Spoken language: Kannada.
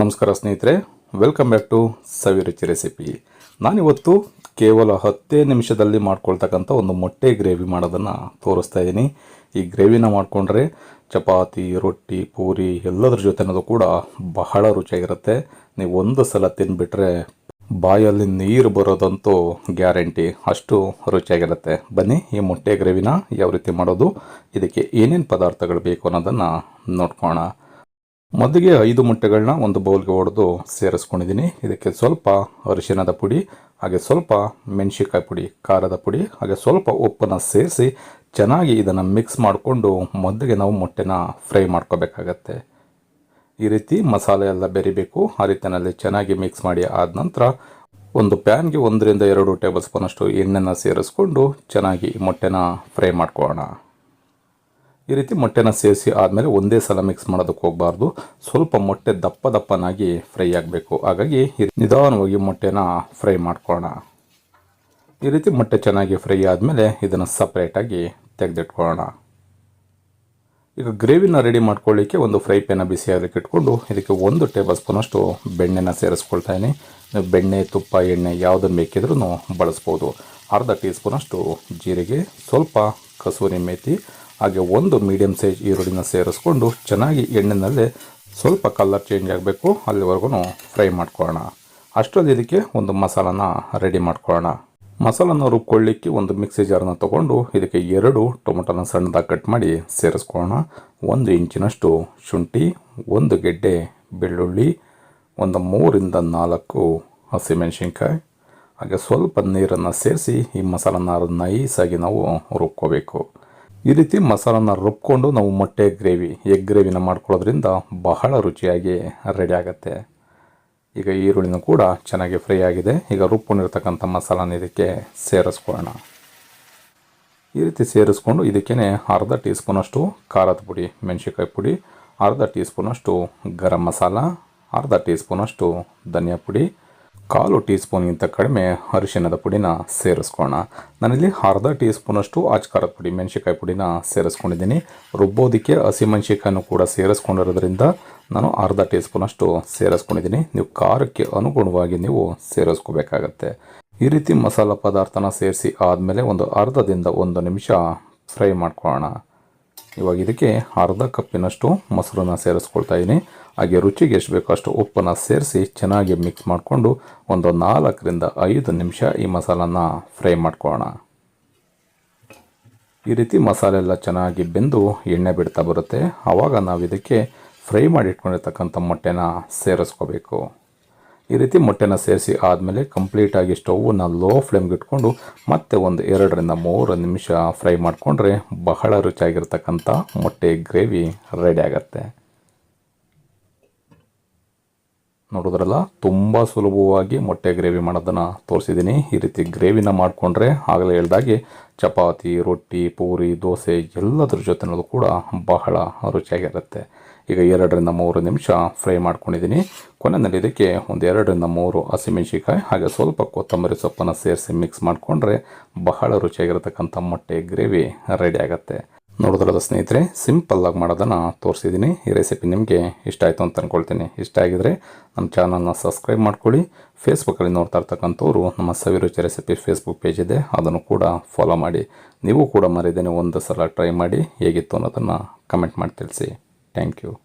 ನಮಸ್ಕಾರ ಸ್ನೇಹಿತರೆ welcome back to Saviruchi recipe ನಾನಿವತ್ತು ಕೇವಲ ಹತ್ತೇ ನಿಮಿಷದಲ್ಲಿ ಮಾಡ್ಕೊಳ್ತಕ್ಕಂಥ ಒಂದು ಮೊಟ್ಟೆ ಗ್ರೇವಿ ಮಾಡೋದನ್ನು ತೋರಿಸ್ತಾ ಇದ್ದೀನಿ. ಈ ಗ್ರೇವಿನ ಮಾಡಿಕೊಂಡ್ರೆ ಚಪಾತಿ, ರೊಟ್ಟಿ, ಪೂರಿ ಎಲ್ಲದರ ಅನ್ನೋದು ಕೂಡ ಬಹಳ ರುಚಿಯಾಗಿರುತ್ತೆ. ನೀವು ಒಂದು ಸಲ ತಿನ್ಬಿಟ್ರೆ ಬಾಯಲ್ಲಿ ನೀರು ಬರೋದಂತೂ ಗ್ಯಾರಂಟಿ, ಅಷ್ಟು ರುಚಿಯಾಗಿರುತ್ತೆ. ಬನ್ನಿ, ಈ ಮೊಟ್ಟೆ ಗ್ರೇವಿನ ಯಾವ ರೀತಿ ಮಾಡೋದು, ಇದಕ್ಕೆ ಏನೇನು ಪದಾರ್ಥಗಳು ಬೇಕು ಅನ್ನೋದನ್ನು ನೋಡ್ಕೋಣ ಮೊದಲಿಗೆ ಐದು ಮೊಟ್ಟೆಗಳನ್ನ ಒಂದು ಬೌಲ್ಗೆ ಹೊಡೆದು ಸೇರಿಸ್ಕೊಂಡಿದ್ದೀನಿ. ಇದಕ್ಕೆ ಸ್ವಲ್ಪ ಅರಿಶಿನದ ಪುಡಿ, ಹಾಗೆ ಸ್ವಲ್ಪ ಮೆಣಸಿಕಾಯಿ ಪುಡಿ, ಖಾರದ ಪುಡಿ, ಹಾಗೆ ಸ್ವಲ್ಪ ಉಪ್ಪನ್ನು ಸೇರಿಸಿ ಚೆನ್ನಾಗಿ ಇದನ್ನು ಮಿಕ್ಸ್ ಮಾಡಿಕೊಂಡು ಮೊದಲಿಗೆ ನಾವು ಮೊಟ್ಟೆನ ಫ್ರೈ ಮಾಡ್ಕೋಬೇಕಾಗತ್ತೆ. ಈ ರೀತಿ ಮಸಾಲೆ ಎಲ್ಲ ಬೆರಿಬೇಕು. ಆ ರೀತಿಯಲ್ಲಿ ಚೆನ್ನಾಗಿ ಮಿಕ್ಸ್ ಮಾಡಿ ಆದ ನಂತರ ಒಂದು ಪ್ಯಾನ್ಗೆ ಒಂದರಿಂದ ಎರಡು ಟೇಬಲ್ ಸ್ಪೂನಷ್ಟು ಎಣ್ಣೆನ ಸೇರಿಸ್ಕೊಂಡು ಚೆನ್ನಾಗಿ ಮೊಟ್ಟೆನ ಫ್ರೈ ಮಾಡ್ಕೊಳ್ಳೋಣ. ಈ ರೀತಿ ಮೊಟ್ಟೆನ ಸೇರಿಸಿ ಆದಮೇಲೆ ಒಂದೇ ಸಲ ಮಿಕ್ಸ್ ಮಾಡೋದಕ್ಕೆ ಹೋಗಬಾರ್ದು. ಸ್ವಲ್ಪ ಮೊಟ್ಟೆ ದಪ್ಪ ದಪ್ಪನಾಗಿ ಫ್ರೈ ಆಗಬೇಕು. ಹಾಗಾಗಿ ನಿಧಾನವಾಗಿ ಮೊಟ್ಟೆನ ಫ್ರೈ ಮಾಡ್ಕೊಳ್ಳೋಣ. ಈ ರೀತಿ ಮೊಟ್ಟೆ ಚೆನ್ನಾಗಿ ಫ್ರೈ ಆದಮೇಲೆ ಇದನ್ನು ಸಪ್ರೇಟಾಗಿ ತೆಗೆದಿಟ್ಕೊಳ್ಳೋಣ. ಈಗ ಗ್ರೇವಿನ ರೆಡಿ ಮಾಡ್ಕೊಳ್ಳಿಕ್ಕೆ ಒಂದು ಫ್ರೈ ಪ್ಯಾನ ಬಿಸಿ ಆಗಲಿಕ್ಕೆ ಇಟ್ಕೊಂಡು ಇದಕ್ಕೆ ಒಂದು ಟೇಬಲ್ ಸ್ಪೂನಷ್ಟು ಬೆಣ್ಣೆನ ಸೇರಿಸ್ಕೊಳ್ತಾ ಇದ್ದೀನಿ. ಬೆಣ್ಣೆ, ತುಪ್ಪ, ಎಣ್ಣೆ ಯಾವುದನ್ನು ಬೇಕಿದ್ರೂ ಬಳಸ್ಬೋದು. ಅರ್ಧ ಟೀ ಸ್ಪೂನಷ್ಟು ಜೀರಿಗೆ, ಸ್ವಲ್ಪ ಕಸೂರಿ ಮೇಥಿ ಹಾಗೆ ಒಂದು ಮೀಡಿಯಮ್ ಸೈಜ್ ಈರುಳ್ಳಿನ ಸೇರಿಸ್ಕೊಂಡು ಚೆನ್ನಾಗಿ ಎಣ್ಣೆನಲ್ಲೇ ಸ್ವಲ್ಪ ಕಲರ್ ಚೇಂಜ್ ಆಗಬೇಕು. ಅಲ್ಲಿವರೆಗೂ ಫ್ರೈ ಮಾಡ್ಕೊಳ್ಳೋಣ. ಅಷ್ಟರಲ್ಲಿ ಇದಕ್ಕೆ ಒಂದು ಮಸಾಲಾನ ರೆಡಿ ಮಾಡ್ಕೊಳ್ಳೋಣ. ಮಸಾಲನ ರುಬ್ಕೊಳ್ಳಿಕ್ಕೆ ಒಂದು ಮಿಕ್ಸಿ ಜಾರನ್ನು ತೊಗೊಂಡು ಇದಕ್ಕೆ ಎರಡು ಟೊಮೊಟೊನ ಸಣ್ಣದಾಗಿ ಕಟ್ ಮಾಡಿ ಸೇರಿಸ್ಕೊಳ್ಳೋಣ. ಒಂದು ಇಂಚಿನಷ್ಟು ಶುಂಠಿ, ಒಂದು ಗೆಡ್ಡೆ ಬೆಳ್ಳುಳ್ಳಿ, ಒಂದು ಮೂರಿಂದ ನಾಲ್ಕು ಹಸಿಮೆಣಸಿನ್ಕಾಯಿ, ಹಾಗೆ ಸ್ವಲ್ಪ ನೀರನ್ನು ಸೇರಿಸಿ ಈ ಮಸಾಲನ ನೈಸಾಗಿ ನಾವು ರುಬ್ಕೋಬೇಕು. ಈ ರೀತಿ ಮಸಾಲನ ರುಬ್ಕೊಂಡು ನಾವು ಮೊಟ್ಟೆ ಗ್ರೇವಿ, ಎಗ್ ಗ್ರೇವಿನ ಮಾಡ್ಕೊಳ್ಳೋದ್ರಿಂದ ಬಹಳ ರುಚಿಯಾಗಿ ರೆಡಿ ಆಗುತ್ತೆ. ಈಗ ಈರುಳ್ಳಿನೂ ಕೂಡ ಚೆನ್ನಾಗಿ ಫ್ರೈ ಆಗಿದೆ. ಈಗ ರುಬ್ಕೊಂಡಿರ್ತಕ್ಕಂಥ ಮಸಾಲನ ಇದಕ್ಕೆ ಸೇರಿಸ್ಕೊಳ್ಳೋಣ. ಈ ರೀತಿ ಸೇರಿಸ್ಕೊಂಡು ಇದಕ್ಕೇ ಅರ್ಧ ಟೀ ಸ್ಪೂನಷ್ಟು ಖಾರದ ಪುಡಿ, ಮೆಣಸಿನ್ಕಾಯಿ ಪುಡಿ, ಅರ್ಧ ಟೀ ಸ್ಪೂನಷ್ಟು ಗರಂ ಮಸಾಲ, ಅರ್ಧ ಟೀ ಸ್ಪೂನಷ್ಟು ಧನಿಯಾ ಪುಡಿ ಕಾಲು ಟೀ ಸ್ಪೂನ್ಗಿಂತ ಕಡಿಮೆ ಅರಿಶಿಣದ ಪುಡಿನ ಸೇರಿಸ್ಕೋಣ ನಾನಿಲ್ಲಿ ಅರ್ಧ ಟೀ ಸ್ಪೂನಷ್ಟು ಖಾರದ ಪುಡಿ ಮೆಣಸಿಕಾಯಿ ಪುಡಿನ ಸೇರಿಸ್ಕೊಂಡಿದ್ದೀನಿ. ರುಬ್ಬೋದಕ್ಕೆ ಹಸಿಮೆಣ್ಸಿಕಾಯನ್ನು ಕೂಡ ಸೇರಿಸ್ಕೊಂಡಿರೋದ್ರಿಂದ ನಾನು ಅರ್ಧ ಟೀ ಸ್ಪೂನಷ್ಟು ಸೇರಿಸ್ಕೊಂಡಿದ್ದೀನಿ. ನೀವು ಖಾರಕ್ಕೆ ಅನುಗುಣವಾಗಿ ನೀವು ಸೇರಿಸ್ಕೋಬೇಕಾಗತ್ತೆ. ಈ ರೀತಿ ಮಸಾಲ ಪದಾರ್ಥನ ಸೇರಿಸಿ ಆದಮೇಲೆ ಒಂದು ಅರ್ಧದಿಂದ ಒಂದು ನಿಮಿಷ ಫ್ರೈ ಮಾಡ್ಕೊಳ್ಳೋಣ. ಇವಾಗ ಇದಕ್ಕೆ ಅರ್ಧ ಕಪ್ಪಿನಷ್ಟು ಮೊಸರನ್ನ ಸೇರಿಸ್ಕೊಳ್ತಾ ಇದ್ದೀನಿ ಹಾಗೆ ರುಚಿಗೆ ಎಷ್ಟು ಬೇಕೋ ಅಷ್ಟು ಉಪ್ಪನ್ನು ಸೇರಿಸಿ ಚೆನ್ನಾಗಿ ಮಿಕ್ಸ್ ಮಾಡಿಕೊಂಡು ಒಂದು ನಾಲ್ಕರಿಂದ ಐದು ನಿಮಿಷ ಈ ಮಸಾಲನ್ನ ಫ್ರೈ ಮಾಡ್ಕೊಳ್ಳೋಣ. ಈ ರೀತಿ ಮಸಾಲೆ ಎಲ್ಲ ಚೆನ್ನಾಗಿ ಬೆಂದು ಎಣ್ಣೆ ಬಿಡ್ತಾ ಬರುತ್ತೆ. ಆವಾಗ ನಾವು ಇದಕ್ಕೆ ಫ್ರೈ ಮಾಡಿ ಇಟ್ಕೊಂಡಿರ್ತಕ್ಕಂಥ ಮೊಟ್ಟೆನ ಸೇರಿಸ್ಕೋಬೇಕು. ಈ ರೀತಿ ಮೊಟ್ಟೆನ ಸೇರಿಸಿ ಆದಮೇಲೆ ಕಂಪ್ಲೀಟಾಗಿ ಸ್ಟೌವನ್ನ ಲೋ ಫ್ಲೇಮ್ಗೆ ಇಟ್ಕೊಂಡು ಮತ್ತೆ ಒಂದು ಎರಡರಿಂದ ಮೂರು ನಿಮಿಷ ಫ್ರೈ ಮಾಡಿಕೊಂಡ್ರೆ ಬಹಳ ರುಚಿಯಾಗಿರ್ತಕ್ಕಂಥ ಮೊಟ್ಟೆ ಗ್ರೇವಿ ರೆಡಿ ಆಗುತ್ತೆ. ನೋಡಿದ್ರಲ್ಲ, ತುಂಬ ಸುಲಭವಾಗಿ ಮೊಟ್ಟೆ ಗ್ರೇವಿ ಮಾಡೋದನ್ನು ತೋರಿಸಿದ್ದೀನಿ ಈ ರೀತಿ ಗ್ರೇವಿನ ಮಾಡಿಕೊಂಡ್ರೆ ಆಗಲೇ ಹೇಳ್ದಾಗೆ ಚಪಾತಿ, ರೊಟ್ಟಿ, ಪೂರಿ, ದೋಸೆ ಎಲ್ಲದರ ಜೊತೆನಲ್ಲೂ ಕೂಡ ಬಹಳ ರುಚಿಯಾಗಿರುತ್ತೆ. ಈಗ ಎರಡರಿಂದ ಮೂರು ನಿಮಿಷ ಫ್ರೈ ಮಾಡ್ಕೊಂಡಿದ್ದೀನಿ. ಕೊನೆಯಲ್ಲಿ ಇದಕ್ಕೆ ಒಂದು ಎರಡರಿಂದ ಮೂರು ಹಸಿಮೆಣಸಿಕಾಯಿ ಹಾಗೆ ಸ್ವಲ್ಪ ಕೊತ್ತಂಬರಿ ಸೊಪ್ಪನ್ನು ಸೇರಿಸಿ ಮಿಕ್ಸ್ ಮಾಡಿಕೊಂಡ್ರೆ ಬಹಳ ರುಚಿಯಾಗಿರತಕ್ಕಂಥ ಮೊಟ್ಟೆ ಗ್ರೇವಿ ರೆಡಿ ಆಗುತ್ತೆ. ನೋಡಿದ್ರದ ಸ್ನೇಹಿತರೆ ಸಿಂಪಲ್ಲಾಗಿ ಮಾಡೋದನ್ನು ತೋರಿಸಿದ್ದೀನಿ. ಈ ರೆಸಿಪಿ ನಿಮಗೆ ಇಷ್ಟ ಆಯಿತು ಅಂತ ಅಂದ್ಕೊಳ್ತೀನಿ ಇಷ್ಟ ಆಗಿದರೆ ನಮ್ಮ ಚಾನಲ್ನ ಸಬ್ಸ್ಕ್ರೈಬ್ ಮಾಡ್ಕೊಳ್ಳಿ. ಫೇಸ್ಬುಕ್ಕಲ್ಲಿ ನೋಡ್ತಾ ಇರ್ತಕ್ಕಂಥವ್ರು ನಮ್ಮ ಸವಿರುಚಿ ರೆಸಿಪಿ ಫೇಸ್ಬುಕ್ ಪೇಜ್ ಇದೆ. ಅದನ್ನು ಕೂಡ ಫಾಲೋ ಮಾಡಿ. ನೀವು ಕೂಡ ಮರಿದೇನೆ ಒಂದು ಸಲ ಟ್ರೈ ಮಾಡಿ ಹೇಗಿತ್ತು ಅನ್ನೋದನ್ನು ಕಮೆಂಟ್ ಮಾಡಿ ತಿಳಿಸಿ. Thank you.